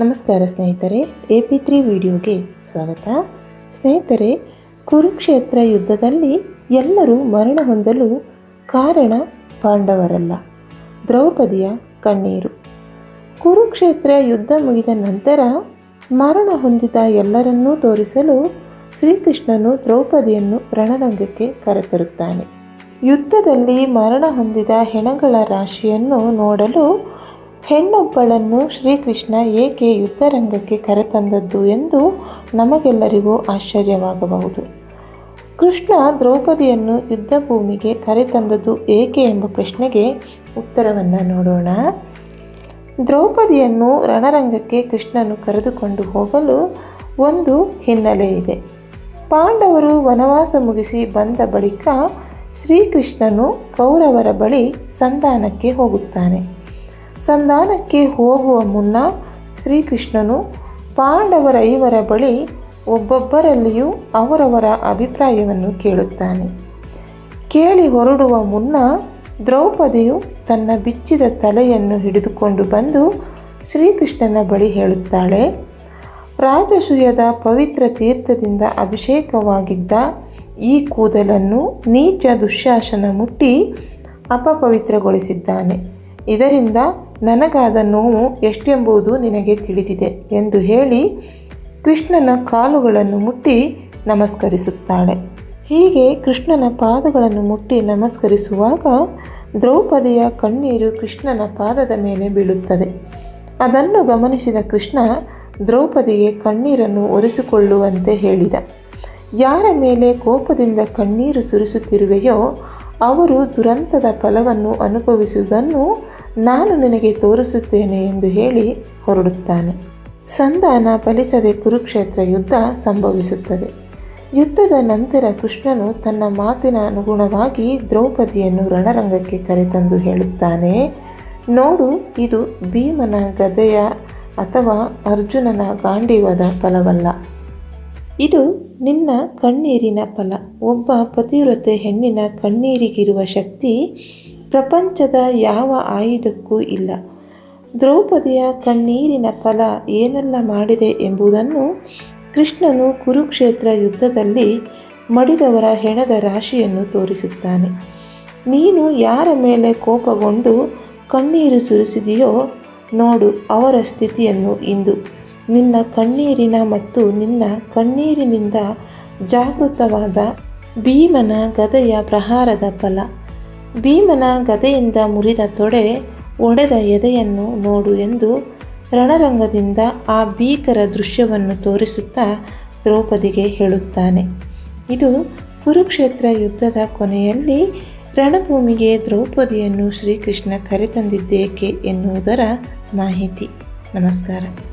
ನಮಸ್ಕಾರ ಸ್ನೇಹಿತರೆ, A P three ವಿಡಿಯೋಗೆ ಸ್ವಾಗತ. ಸ್ನೇಹಿತರೆ, ಕುರುಕ್ಷೇತ್ರ ಯುದ್ಧದಲ್ಲಿ ಎಲ್ಲರೂ ಮರಣ ಹೊಂದಲು ಕಾರಣ ಪಾಂಡವರಲ್ಲ, ದ್ರೌಪದಿಯ ಕಣ್ಣೀರು. ಕುರುಕ್ಷೇತ್ರ ಯುದ್ಧ ಮುಗಿದ ನಂತರ ಮರಣ ಹೊಂದಿದ ಎಲ್ಲರನ್ನೂ ತೋರಿಸಲು ಶ್ರೀಕೃಷ್ಣನು ದ್ರೌಪದಿಯನ್ನು ರಣರಂಗಕ್ಕೆ ಕರೆತರುತ್ತಾನೆ. ಯುದ್ಧದಲ್ಲಿ ಮರಣ ಹೊಂದಿದ ಹೆಣಗಳ ರಾಶಿಯನ್ನು ನೋಡಲು ಹೆಣ್ಣೊಬ್ಬಳನ್ನು ಶ್ರೀಕೃಷ್ಣ ಏಕೆ ಯುದ್ಧರಂಗಕ್ಕೆ ಕರೆತಂದದ್ದು ಎಂದು ನಮಗೆಲ್ಲರಿಗೂ ಆಶ್ಚರ್ಯವಾಗಬಹುದು. ಕೃಷ್ಣ ದ್ರೌಪದಿಯನ್ನು ಯುದ್ಧ ಭೂಮಿಗೆ ಕರೆತಂದದ್ದು ಏಕೆ ಎಂಬ ಪ್ರಶ್ನೆಗೆ ಉತ್ತರವನ್ನು ನೋಡೋಣ. ದ್ರೌಪದಿಯನ್ನು ರಣರಂಗಕ್ಕೆ ಕೃಷ್ಣನು ಕರೆದುಕೊಂಡು ಹೋಗಲು ಒಂದು ಹಿನ್ನೆಲೆ ಇದೆ. ಪಾಂಡವರು ವನವಾಸ ಮುಗಿಸಿ ಬಂದ ಬಳಿಕ ಶ್ರೀಕೃಷ್ಣನು ಕೌರವರ ಬಳಿ ಸಂಧಾನಕ್ಕೆ ಹೋಗುತ್ತಾನೆ. ಸಂಧಾನಕ್ಕೆ ಹೋಗುವ ಮುನ್ನ ಶ್ರೀಕೃಷ್ಣನು ಪಾಂಡವರ ಐವರ ಬಳಿ ಒಬ್ಬೊಬ್ಬರಲ್ಲಿಯೂ ಅವರವರ ಅಭಿಪ್ರಾಯವನ್ನು ಕೇಳುತ್ತಾನೆ. ಕೇಳಿ ಹೊರಡುವ ಮುನ್ನ ದ್ರೌಪದಿಯು ತನ್ನ ಬಿಚ್ಚಿದ ತಲೆಯನ್ನು ಹಿಡಿದುಕೊಂಡು ಬಂದು ಶ್ರೀಕೃಷ್ಣನ ಬಳಿ ಹೇಳುತ್ತಾಳೆ, ರಾಜಸೂಯದ ಪವಿತ್ರ ತೀರ್ಥದಿಂದ ಅಭಿಷೇಕವಾಗಿದ್ದ ಈ ಕೂದಲನ್ನು ನೀಚ ದುಶ್ಯಾಸನ ಮುಟ್ಟಿ ಅಪಪವಿತ್ರಗೊಳಿಸಿದ್ದಾನೆ. ಇದರಿಂದ ನನಗಾದ ನೋವು ಎಷ್ಟೆಂಬುದು ನಿನಗೆ ತಿಳಿದಿದೆ ಎಂದು ಹೇಳಿ ಕೃಷ್ಣನ ಕಾಲುಗಳನ್ನು ಮುಟ್ಟಿ ನಮಸ್ಕರಿಸುತ್ತಾಳೆ. ಹೀಗೆ ಕೃಷ್ಣನ ಪಾದಗಳನ್ನು ಮುಟ್ಟಿ ನಮಸ್ಕರಿಸುವಾಗ ದ್ರೌಪದಿಯ ಕಣ್ಣೀರು ಕೃಷ್ಣನ ಪಾದದ ಮೇಲೆ ಬೀಳುತ್ತದೆ. ಅದನ್ನು ಗಮನಿಸಿದ ಕೃಷ್ಣ ದ್ರೌಪದಿಗೆ ಕಣ್ಣೀರನ್ನು ಒರೆಸಿಕೊಳ್ಳುವಂತೆ ಹೇಳಿದ. ಯಾರ ಮೇಲೆ ಕೋಪದಿಂದ ಕಣ್ಣೀರು ಸುರಿಸುತ್ತಿರುವೆಯೋ ಅವರು ದುರಂತದ ಫಲವನ್ನು ಅನುಭವಿಸುವುದನ್ನು ನಾನು ನಿನಗೆ ತೋರಿಸುತ್ತೇನೆ ಎಂದು ಹೇಳಿ ಹೊರಡುತ್ತಾನೆ. ಸಂಧಾನ ಫಲಿಸದೆ ಕುರುಕ್ಷೇತ್ರ ಯುದ್ಧ ಸಂಭವಿಸುತ್ತದೆ. ಯುದ್ಧದ ನಂತರ ಕೃಷ್ಣನು ತನ್ನ ಮಾತಿನ ಅನುಗುಣವಾಗಿ ದ್ರೌಪದಿಯನ್ನು ರಣರಂಗಕ್ಕೆ ಕರೆತಂದು ಹೇಳುತ್ತಾನೆ, ನೋಡು, ಇದು ಭೀಮನ ಗದೆಯ ಅಥವಾ ಅರ್ಜುನನ ಗಾಂಡೀವದ ಫಲವಲ್ಲ. ಇದು ನಿನ್ನ ಕಣ್ಣೀರಿನ ಫಲ. ಒಬ್ಬ ಪತಿವ್ರತೆ ಹೆಣ್ಣಿನ ಕಣ್ಣೀರಿಗಿರುವ ಶಕ್ತಿ ಪ್ರಪಂಚದ ಯಾವ ಆಯುಧಕ್ಕೂ ಇಲ್ಲ. ದ್ರೌಪದಿಯ ಕಣ್ಣೀರಿನ ಫಲ ಏನೆಲ್ಲ ಮಾಡಿದೆ ಎಂಬುದನ್ನು ಕೃಷ್ಣನು ಕುರುಕ್ಷೇತ್ರ ಯುದ್ಧದಲ್ಲಿ ಮಡಿದವರ ಹೆಣದ ರಾಶಿಯನ್ನು ತೋರಿಸುತ್ತಾನೆ. ನೀನು ಯಾರ ಮೇಲೆ ಕೋಪಗೊಂಡು ಕಣ್ಣೀರು ಸುರಿಸಿದೆಯೋ ನೋಡು ಅವರ ಸ್ಥಿತಿಯನ್ನು ಇಂದು. ನಿನ್ನ ಕಣ್ಣೀರಿನ ಮತ್ತು ನಿನ್ನ ಕಣ್ಣೀರಿನಿಂದ ಜಾಗೃತವಾದ ಭೀಮನ ಗದೆಯ ಪ್ರಹಾರದ ಫಲ. ಭೀಮನ ಗದೆಯಿಂದ ಮುರಿದ ತೊಡೆ ಒಡೆದ ಎದೆಯನ್ನು ನೋಡು ಎಂದು ರಣರಂಗದಿಂದ ಆ ಭೀಕರ ದೃಶ್ಯವನ್ನು ತೋರಿಸುತ್ತಾ ದ್ರೌಪದಿಗೆ ಹೇಳುತ್ತಾನೆ. ಇದು ಕುರುಕ್ಷೇತ್ರ ಯುದ್ಧದ ಕೊನೆಯಲ್ಲಿ ರಣಭೂಮಿಗೆ ದ್ರೌಪದಿಯನ್ನು ಶ್ರೀಕೃಷ್ಣ ಕರೆತಂದಿದ್ದೇಕೆ ಎನ್ನುವುದರ ಮಾಹಿತಿ. ನಮಸ್ಕಾರ.